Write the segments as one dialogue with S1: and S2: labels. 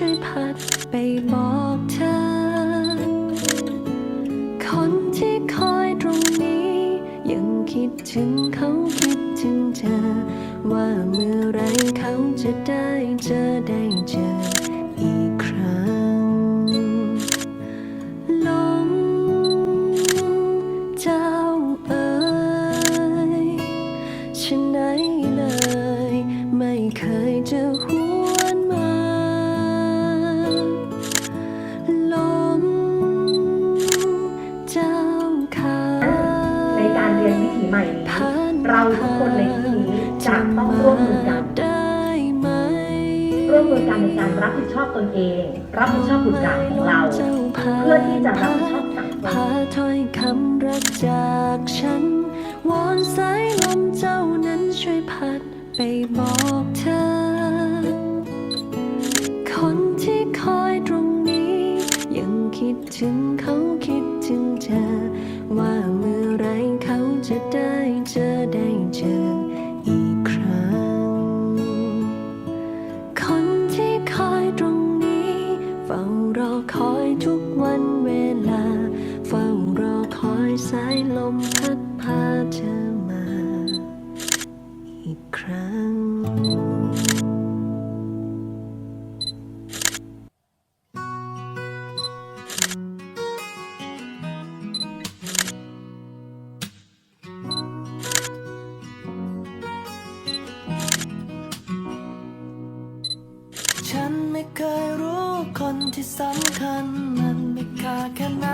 S1: ช่วยพัดไปบอกเธอ คนที่คอยตรงนี้ ยังคิดถึงเขาคิดถึงเธอ ว่าเมื่อไรเขาจะได้เจอ กา
S2: รรับผิดชอบตนเอง รับผิดชอบบุตรหลานของเรา เพื่อที่จะรับผิดชอบสังคม
S1: พาถ้อยคำรักจากฉันวอนสายลมเจ้านั้นช่วยพัดไปบอกเธอ กวันเวลา เฝ้ารอคอยสายลมพัดพาเธอมา อีกครั้ง
S3: ฉันไม่เคยรู้ คนที่สำคัญมันมีค่าแค่ไหน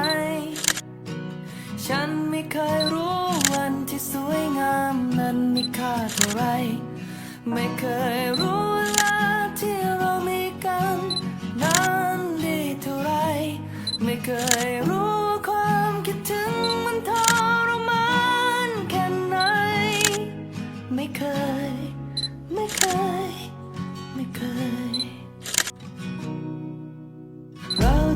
S3: ฉันไม่เคยรู้วันที่สวยงามนั้นมีค่าเท่าไร ไม่เคยรู้เวลาที่เรามีกันนั้นดีเท่าไร ไม่เคยรู้ความคิดถึง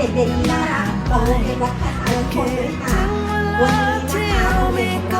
S3: เด็
S4: กๆน่ารักของโรเรีวัาษาลงคนด้วยค่ะวันนี้นะคะ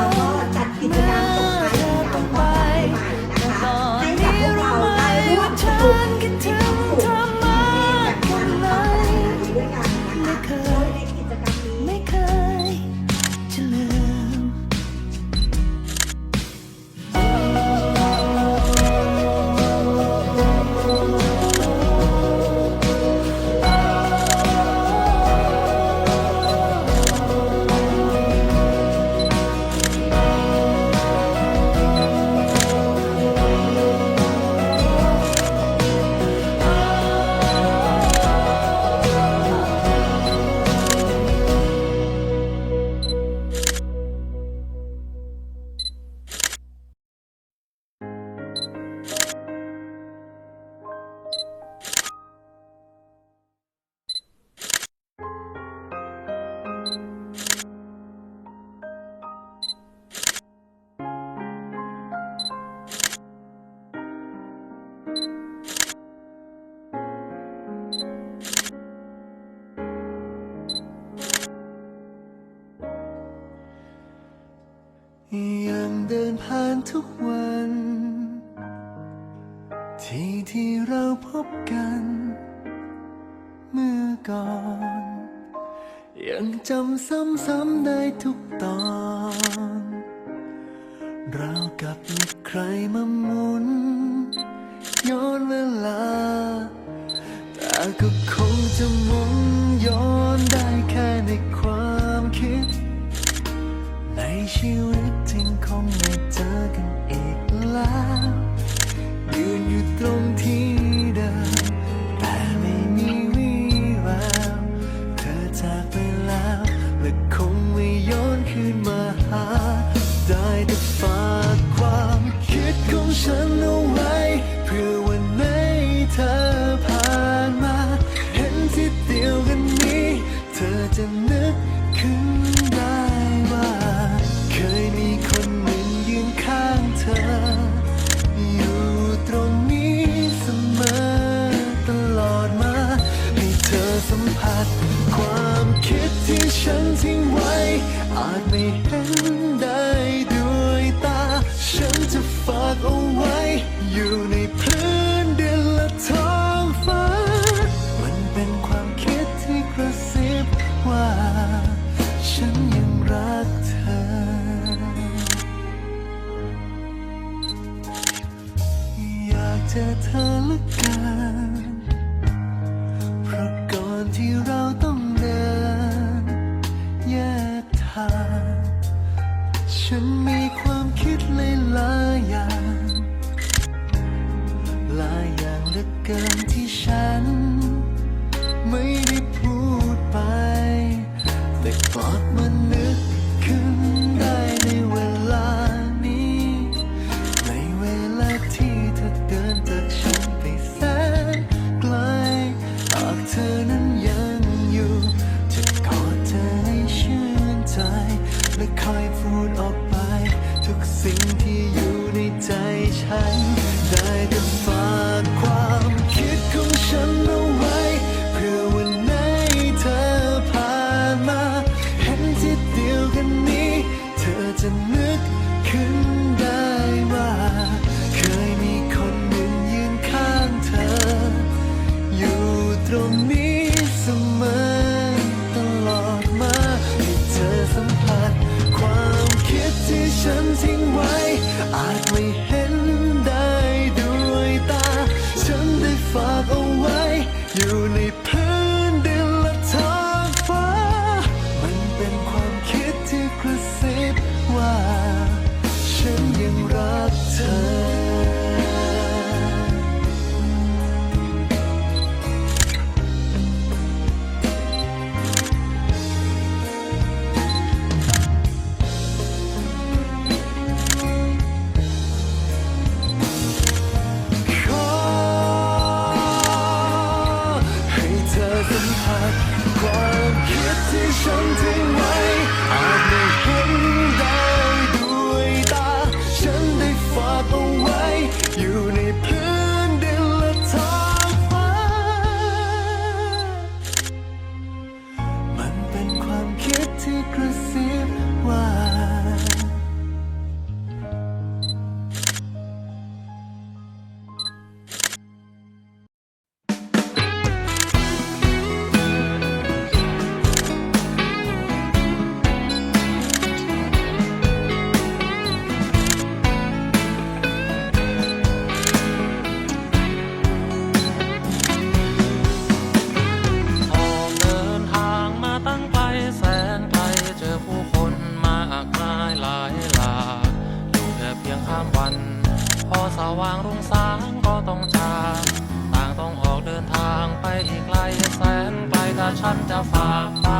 S4: ทุกวัน
S3: ที่ที่เราพบกัน เมื่อก่อน ยังจำซ้ำๆได้ทุกตอน ความคิดที่ฉันทิ้งไว้ อาจไม่เห็นได้ด้วยตา ฉันจะฝากเอาไว้ อยู่ในพื้นดินและท้องฟ้า มันเป็นความคิดที่กระซิบว่า ฉันยังรักเธอ อยากจอเธอเลือกันเพราะก่อนที่เรา ฉันมีความคิดเลยหลายอย่าง หลายอย่างเหลือเกิน 一生听。ามวัน พอสว่าง
S5: รุ่งสางก็ต้องจากต่างต้องออกเดินทางไปอีกไกลแสนไกลถ้าฉันจะฝ่า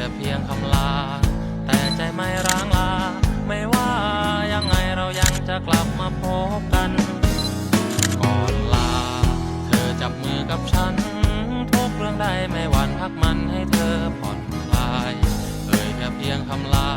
S5: คือแค่เพียงคำลา แต่ใจไม่ร้างลา ไม่ว่ายังไงเรายังจะกลับมาพบกัน ก่อนลา เธอจับมือกับฉัน ทุกเรื่องได้ไม่หวั่นพักมันให้เธอผ่อนคลาย เอ่ยแค่เพียงคำลา